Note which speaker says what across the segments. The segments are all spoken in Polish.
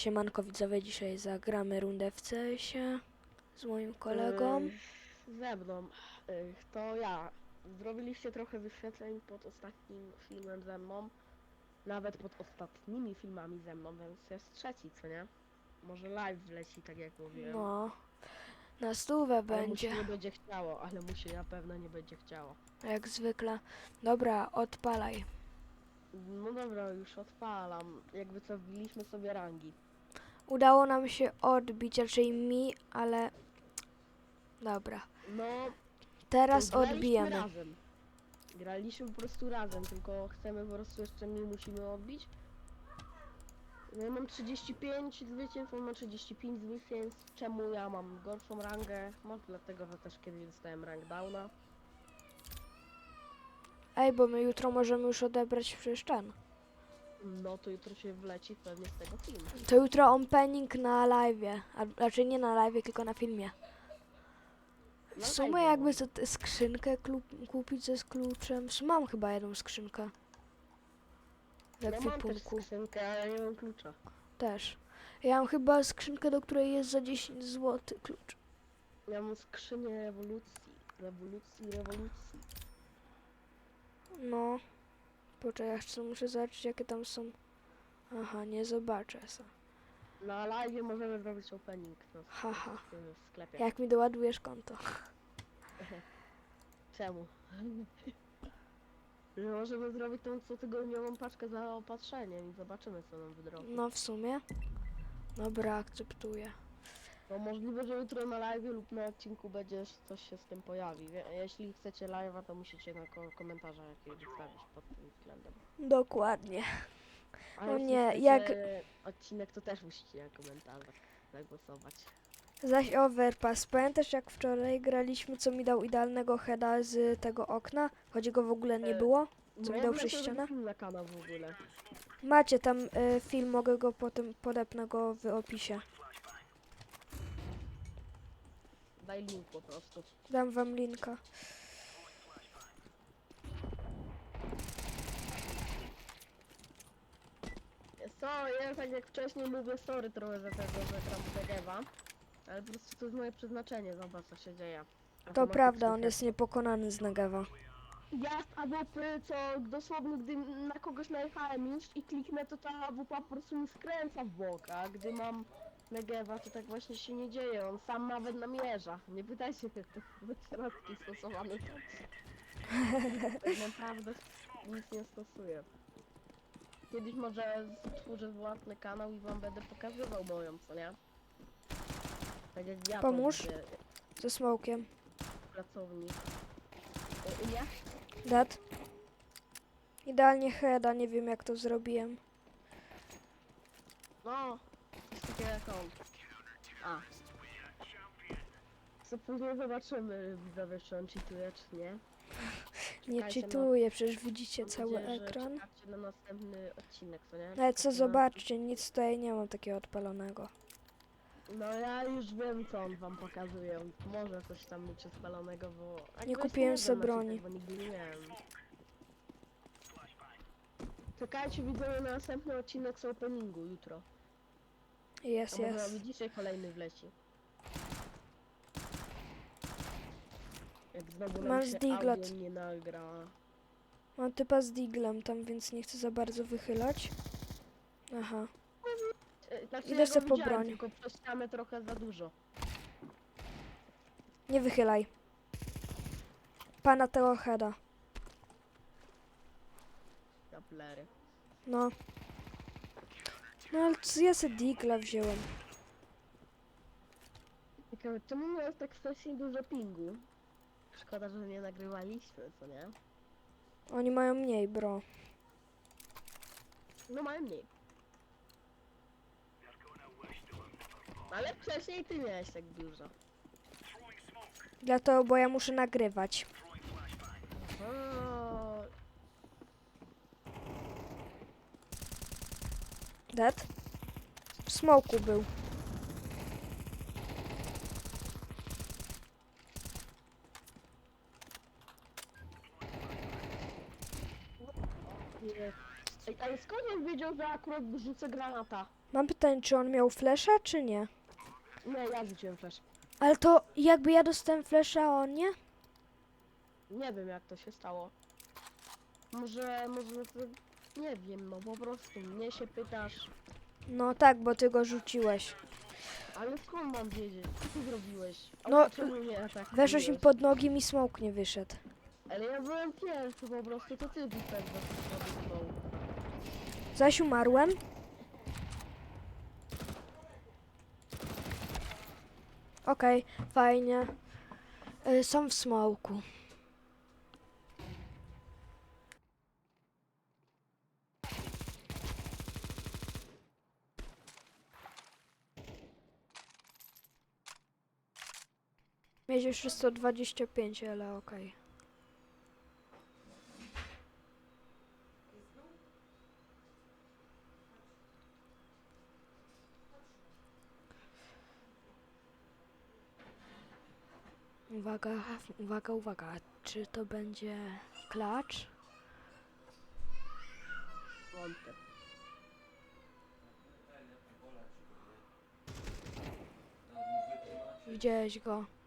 Speaker 1: Siemanko widzowie, dzisiaj zagramy rundę w CS-ie z moim kolegą.
Speaker 2: Yy, ze mną. Yy, to ja. Zrobiliście trochę wyświetleń pod ostatnim filmem ze mną. Nawet pod ostatnimi filmami ze mną, więc jest trzeci, co nie? Może live wleci, tak jak mówiłem.
Speaker 1: No, na stówę
Speaker 2: ale mu
Speaker 1: będzie,
Speaker 2: się nie będzie chciało, ale mu się na pewno nie będzie chciało.
Speaker 1: jak zwykle. Dobra, odpalaj.
Speaker 2: No dobra, już odpalam. Jakby co, wbiliśmy sobie rangi.
Speaker 1: Udało nam się odbić, raczej mi, ale... Dobra,
Speaker 2: No,
Speaker 1: teraz
Speaker 2: graliśmy
Speaker 1: odbijemy.
Speaker 2: razem. Graliśmy po prostu razem, tylko chcemy po prostu jeszcze my musimy odbić. No ja mam 35 zwycięstw, on ma 35 zwycięstw. Czemu ja mam gorszą rangę? Może dlatego, że też kiedyś dostałem rank downa.
Speaker 1: Ej, bo my jutro możemy już odebrać przecież ten.
Speaker 2: No to jutro się wleci pewnie z tego filmu.
Speaker 1: To jutro opening na live'ie, a raczej nie na live'ie, tylko na filmie. W sumie jakby za tę skrzynkę klu- kupić ze z kluczem. Mam chyba jedną skrzynkę. W
Speaker 2: Ja mam też
Speaker 1: ekwipunku.
Speaker 2: skrzynkę, ale nie mam klucza.
Speaker 1: Też. Ja mam chyba skrzynkę, do której jest za 10 zł klucz.
Speaker 2: Ja mam skrzynię rewolucji. Rewolucji, rewolucji.
Speaker 1: No. Poczekaj, jeszcze muszę zobaczyć jakie tam są. Aha, nie zobaczę se.
Speaker 2: Na live możemy zrobić opening no,
Speaker 1: Haha.
Speaker 2: w sklepie.
Speaker 1: Jak mi doładujesz konto.
Speaker 2: Czemu? Że możemy zrobić tą cotygodniową paczkę za opatrzeniem i zobaczymy co nam wydrobi.
Speaker 1: No w sumie. Dobra, akceptuję.
Speaker 2: No możliwe, że jutro na live lub na odcinku będzie coś się z tym pojawi. Wie- Jeśli chcecie live'a, to musicie na ko komentarza jakieś wystawić pod tym względem.
Speaker 1: Dokładnie.
Speaker 2: A
Speaker 1: No
Speaker 2: jeśli
Speaker 1: nie,
Speaker 2: chcecie
Speaker 1: jak-
Speaker 2: odcinek, to też musicie na komentarzach zagłosować.
Speaker 1: Zaś Overpass. Pamiętasz jak wczoraj graliśmy, co mi dał idealnego heada z tego okna? Choć go w ogóle nie
Speaker 2: E,
Speaker 1: było? Co
Speaker 2: No
Speaker 1: mi dał przez ścianę?
Speaker 2: na kanał w ogóle.
Speaker 1: Macie tam y, film, mogę go potem podepnę go w opisie.
Speaker 2: Daj link po prostu.
Speaker 1: Dam wam linka.
Speaker 2: Co, ja tak jak wcześniej mówię sorry trochę za tego, że gram w Negewa. Ale po prostu to jest moje przeznaczenie, zobacz co się dzieje.
Speaker 1: To prawda, on jest niepokonany z Negewa.
Speaker 2: Ja z AWP, co dosłownie gdy na kogoś najechałem już i kliknę, to ta AWP po prostu mi skręca w bok, a gdy mam Negewa, to tak właśnie się nie dzieje, on sam nawet namierza. Nie pytajcie, to są środki stosowane są. Tak naprawdę nic nie stosuję. Kiedyś może stworzę własny kanał i wam będę pokazywał moją, co nie? Tak jak ja
Speaker 1: Pomóż.
Speaker 2: widzę,
Speaker 1: Ze smokiem.
Speaker 2: pracownik.
Speaker 1: Dead. Idealnie heada, nie wiem jak to zrobiłem.
Speaker 2: No, jak on. A. Co później zobaczymy, widzowie, czy on cheatuje, czy nie.
Speaker 1: Nie
Speaker 2: Czekajcie na-
Speaker 1: cheatuję, przecież widzicie
Speaker 2: mam
Speaker 1: cały
Speaker 2: nadzieję, że
Speaker 1: ekran.
Speaker 2: czekacie na następny odcinek, co nie?
Speaker 1: Ale co
Speaker 2: na-
Speaker 1: zobaczcie, nic tutaj nie mam takiego odpalonego.
Speaker 2: No ja już wiem, co on wam pokazuje. Może coś tam mieć spalonego, bo...
Speaker 1: Nie kupiłem
Speaker 2: wiem
Speaker 1: se
Speaker 2: na
Speaker 1: broni.
Speaker 2: cheatach, Bo nigdy nie miałem. Czekajcie, widzowie, na następny odcinek z openingu jutro.
Speaker 1: Jest,
Speaker 2: A może
Speaker 1: jest.
Speaker 2: dzisiaj kolejny wleci. Jak znowu nam
Speaker 1: Mam
Speaker 2: się
Speaker 1: zdiglot.
Speaker 2: audio nie nagra.
Speaker 1: Mam typa z diglem tam, więc nie chcę za bardzo wychylać. Aha.
Speaker 2: E, Znaczy,
Speaker 1: Idę
Speaker 2: ja
Speaker 1: se
Speaker 2: go
Speaker 1: po
Speaker 2: widziałem,
Speaker 1: broń.
Speaker 2: Tylko przez ścianę trochę za dużo.
Speaker 1: Nie wychylaj. Pana tego heada.
Speaker 2: Taplery.
Speaker 1: No. No ale co ja sobie digla wziąłem.
Speaker 2: Ciekawe, czemu miałeś tak strasznie dużo pingu? Szkoda, że nie nagrywaliśmy, co nie?
Speaker 1: Oni mają mniej, bro.
Speaker 2: No mają mniej. Ale wcześniej ty miałeś tak dużo.
Speaker 1: Dlatego, bo ja muszę nagrywać.
Speaker 2: O,
Speaker 1: W smoku był.
Speaker 2: nie. Ej, ale skąd on wiedział, że akurat rzucę granata?
Speaker 1: Mam pytanie, czy on miał flesza, czy nie?
Speaker 2: Nie, ja rzuciłem flash.
Speaker 1: Ale to jakby ja dostałem flesza, a on nie?
Speaker 2: Nie wiem jak to się stało. Może, może nie wiem, no po prostu mnie się pytasz,
Speaker 1: No tak, bo ty go rzuciłeś.
Speaker 2: ale skąd mam wiedzieć? Co ty zrobiłeś? A
Speaker 1: No,
Speaker 2: dlaczego mnie atakujesz?
Speaker 1: Weszłeś mi pod nogi, mi smoke nie wyszedł.
Speaker 2: Ale ja byłem pierwszy po prostu, to ty wyszedł do tego
Speaker 1: Zaś umarłem. Okej, fajnie. Y, są w smoku. Mieć już 125, ale okej. Uwaga, uwaga, uwaga. Czy to będzie klacz? Widziałeś go?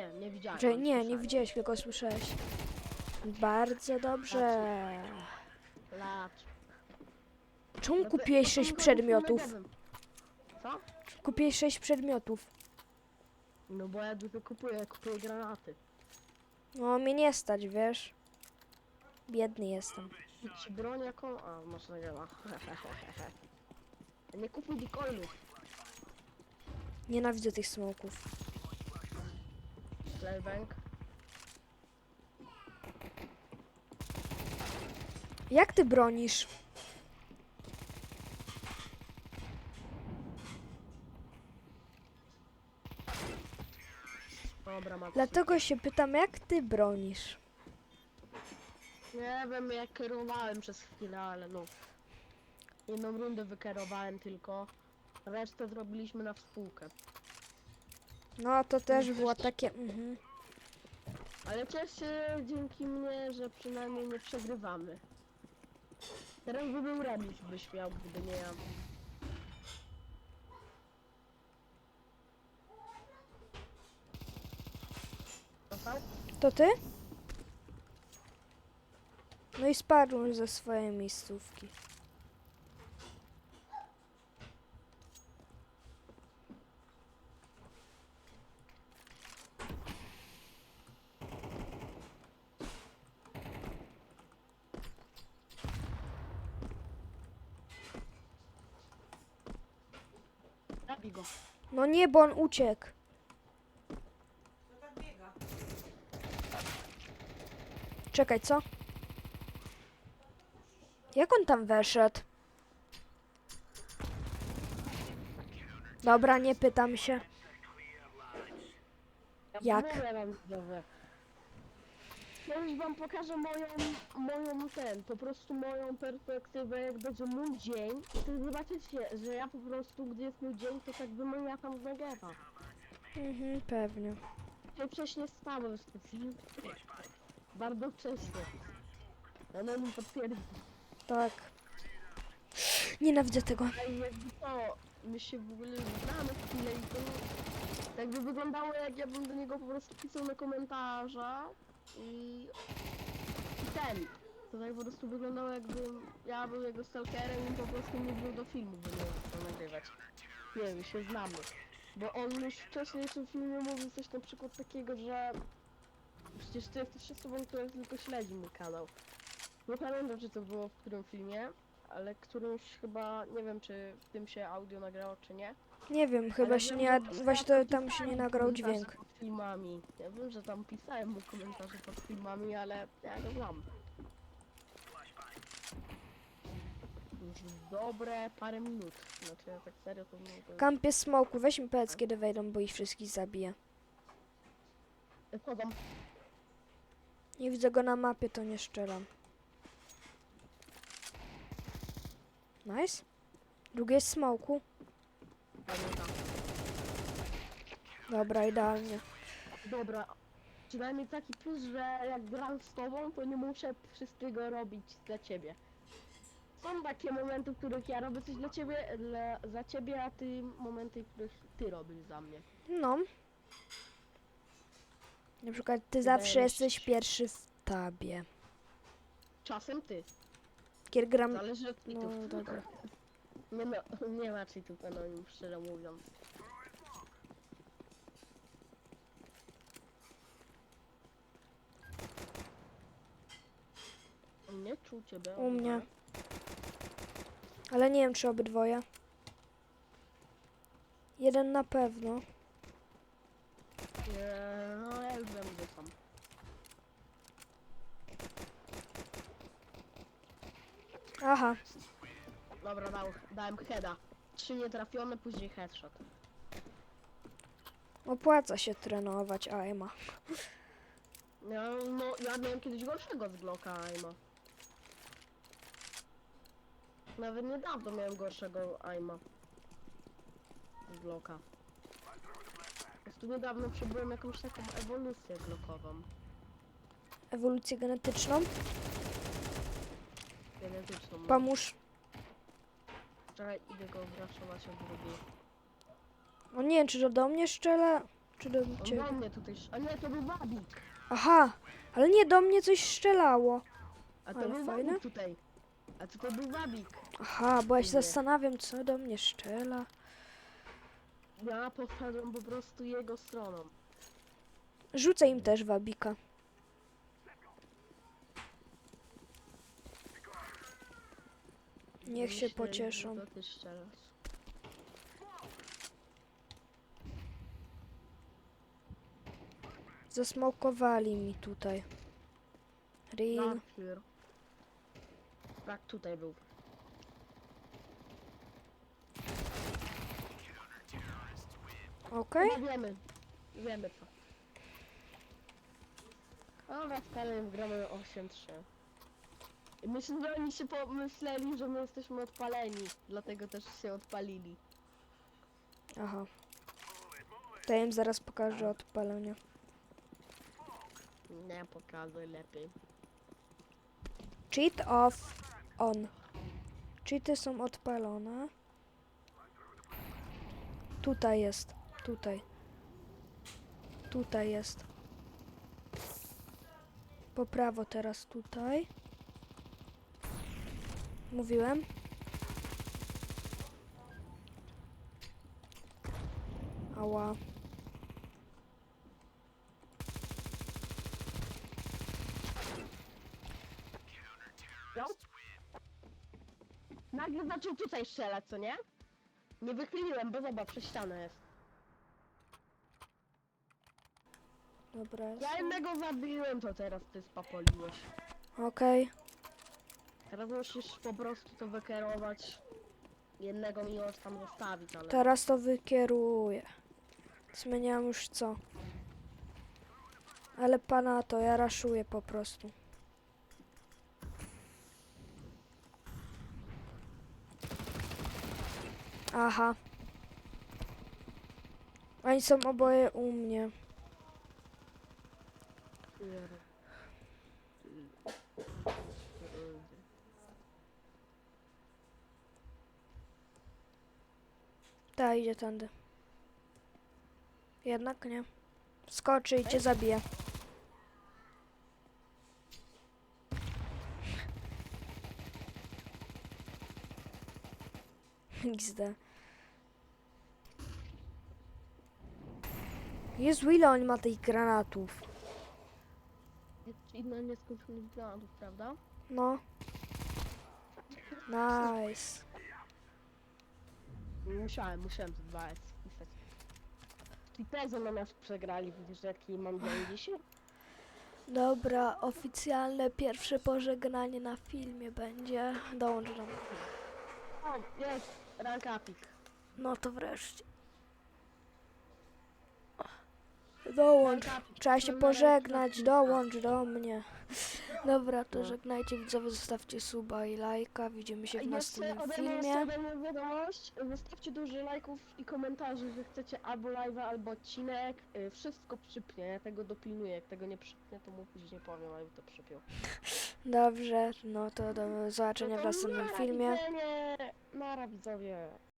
Speaker 2: Nie, nie widziałem.
Speaker 1: Że nie, nie widziałeś, tylko słyszałeś. Bardzo dobrze.
Speaker 2: Lacz.
Speaker 1: Czemu
Speaker 2: No
Speaker 1: kupiłeś
Speaker 2: no to
Speaker 1: sześć
Speaker 2: chyba
Speaker 1: przedmiotów?
Speaker 2: nie wiem. Co?
Speaker 1: Kupiłeś sześć przedmiotów.
Speaker 2: No bo ja dużo kupuję, kupuję granaty.
Speaker 1: No, mnie nie stać, wiesz? Biedny jestem.
Speaker 2: Ci broń jaką? A, masz nie kupuj.
Speaker 1: Nienawidzę tych smoków.
Speaker 2: Playbank.
Speaker 1: Jak ty bronisz?
Speaker 2: Dobra, Max.
Speaker 1: Dlatego się pytam, jak ty bronisz?
Speaker 2: Nie wiem, jak kierowałem przez chwilę, ale no. Jedną rundę wykierowałem tylko. Resztę zrobiliśmy na współkę.
Speaker 1: No, to też było takie... Mhm.
Speaker 2: Ale ciesz się dzięki mnie, że przynajmniej nie przegrywamy. Teraz by był remis, byś miał, gdyby nie ja.
Speaker 1: To ty? No i spadłem ze swojej miejscówki.
Speaker 2: Zabij go.
Speaker 1: No nie, bo on uciekł. Czekaj, co? Jak on tam weszedł? Dobra, nie pytam się.
Speaker 2: Ja
Speaker 1: Jak?
Speaker 2: Mówię wam, widzowie. Ja już wam pokażę moją, moją ten, po prostu moją perspektywę, jak będzie mój dzień. I wtedy zobaczycie, że ja po prostu, gdy jest mój dzień, to tak bym ja tam nagrywa.
Speaker 1: Mhm, pewnie.
Speaker 2: Ja wcześniej stałem specjalnie. Bardzo wcześnie. Ona mi potwierdzi.
Speaker 1: Tak. Nienawidzę tego.
Speaker 2: Ale jakby to, my się w ogóle znamy chwilę i to tak by wyglądało jak ja bym do niego po prostu pisał na komentarza i, i ten. To tak po prostu wyglądało jakbym ja był jego stalkerem i po prostu nie był do filmu, by nie chciał nagrywać. Nie wiem, się znamy. Bo on już wcześniej w tym filmie mówił coś na przykład takiego, że przecież ty jesteś osobą, która tylko śledzi mój kanał. Nie pamiętam, czy to było w którym filmie, ale którymś chyba, nie wiem czy w tym się audio nagrało czy nie.
Speaker 1: Nie wiem, chyba
Speaker 2: Ale
Speaker 1: się
Speaker 2: wiem,
Speaker 1: nie...
Speaker 2: że
Speaker 1: Właśnie to, tam się nie nagrał
Speaker 2: komentarze
Speaker 1: dźwięk.
Speaker 2: Pod filmami. Ja wiem, że tam pisałem mu komentarze pod filmami, ale ja go znam. Już dobre parę minut. Znaczy, ja tak serio to
Speaker 1: Kampie smoku, weź mi powiedz kiedy wejdą, bo ich wszystkich zabiję.
Speaker 2: Wchodzą.
Speaker 1: Nie widzę go na mapie, to nie szczeram. Nice. Drugie jest smoku.
Speaker 2: Pamiętam.
Speaker 1: Dobra, idealnie.
Speaker 2: Dobra. Przynajmniej taki plus, że jak gram z tobą, to nie muszę wszystkiego robić dla ciebie. są takie momenty, w których ja robię coś dla ciebie, dla, za ciebie, a ty momenty, w których ty robisz za mnie.
Speaker 1: No. Na przykład ty zawsze jesteś pierwszy w tabie.
Speaker 2: Czasem ty.
Speaker 1: Kiedy gram...
Speaker 2: Zależy od
Speaker 1: No dobra.
Speaker 2: Nie ma, nie ma cheatów anonim, szczerze mówiąc. Nie czuł ciebie.
Speaker 1: U mnie.
Speaker 2: obydwa.
Speaker 1: Ale nie wiem, czy obydwoje. Jeden na pewno.
Speaker 2: Nie, no ja już wiem, gdzie są.
Speaker 1: Aha.
Speaker 2: Dobra, dał, dałem heada. Trzy nietrafione, później headshot.
Speaker 1: Opłaca się trenować aima.
Speaker 2: No, no ja miałem kiedyś gorszego z Glocka aima. Nawet niedawno miałem gorszego aima. Z Glocka. Po prostu niedawno przebyłem jakąś taką ewolucję Glockową.
Speaker 1: Ewolucję genetyczną.
Speaker 2: Genetyczną. no.
Speaker 1: Pomóż.
Speaker 2: Czekaj, idę go wraszować od drugiej.
Speaker 1: O nie wiem, czy to do mnie strzela, czy do
Speaker 2: On do
Speaker 1: ciebie.
Speaker 2: mnie tutaj... sz- A nie, to był Wabik.
Speaker 1: Aha, ale nie, do mnie coś strzelało.
Speaker 2: A to
Speaker 1: Ale
Speaker 2: był
Speaker 1: fajne.
Speaker 2: Wabik tutaj. A tutaj był Wabik.
Speaker 1: Aha, bo ja się zastanawiam, co do mnie strzela.
Speaker 2: Ja poszedłem po prostu jego stroną.
Speaker 1: Rzucę im też wabika. Niech się pocieszą.
Speaker 2: że to ty strzelasz.
Speaker 1: Zasmokowali mi tutaj. Real.
Speaker 2: Tak, tutaj był.
Speaker 1: Okej.
Speaker 2: No wiemy. Wiemy co. Dobra, Kalem gramy 8-3. Myślę, że oni się pomyśleli, że my jesteśmy odpaleni. Dlatego też się odpalili.
Speaker 1: Aha. To ja im zaraz pokażę odpalenie.
Speaker 2: Nie pokazuj lepiej.
Speaker 1: Cheat off on. Cheaty są odpalone. Tutaj jest. Tutaj. Tutaj jest. Po prawo teraz tutaj. Mówiłem. Ała.
Speaker 2: Nagle zaczął tutaj strzelać, co nie? Nie wychyliłem, bo zobacz, przez ścianę jest.
Speaker 1: Dobra.
Speaker 2: Ja jednego zabiłem, to teraz ty spapoliłeś.
Speaker 1: Okej.
Speaker 2: Teraz musisz po prostu to wykierować. Jednego mi już tam zostawić, ale...
Speaker 1: Teraz to wykieruję. Zmieniam już co. Ale pana to ja raszuję po prostu. Aha. Oni są oboje u mnie. Ta idzie tędy. Jednak nie. Skoczy i cię zabije. XD. Jezu, ile on ma tych granatów?
Speaker 2: I na nieskończonych granatów, prawda?
Speaker 1: No. Nice.
Speaker 2: Musiałem, musiałem to dwa S wpisać. I Pezo na nas przegrali, widzisz jaki mam dzień dzisiaj?
Speaker 1: Dobra, oficjalne pierwsze pożegnanie na filmie będzie. Dołącz do mnie.
Speaker 2: O, jest, rank upik.
Speaker 1: No to wreszcie. Dołącz. Trzeba się pożegnać, dołącz do mnie. Dobra, to
Speaker 2: No.
Speaker 1: żegnajcie widzowie, zostawcie suba i lajka. Widzimy się w
Speaker 2: Jeszcze
Speaker 1: następnym
Speaker 2: ode mnie, jeszcze
Speaker 1: filmie.
Speaker 2: ode mnie wiadomość, zostawcie dużo lajków i komentarzy, że chcecie albo live'a, albo odcinek. Y, Wszystko przypnie, ja tego dopilnuję, jak tego nie przypnie, to mu później powiem, ale to przypiął.
Speaker 1: Dobrze, no to do zobaczenia w
Speaker 2: No
Speaker 1: następnym filmie.
Speaker 2: Nara widzowie.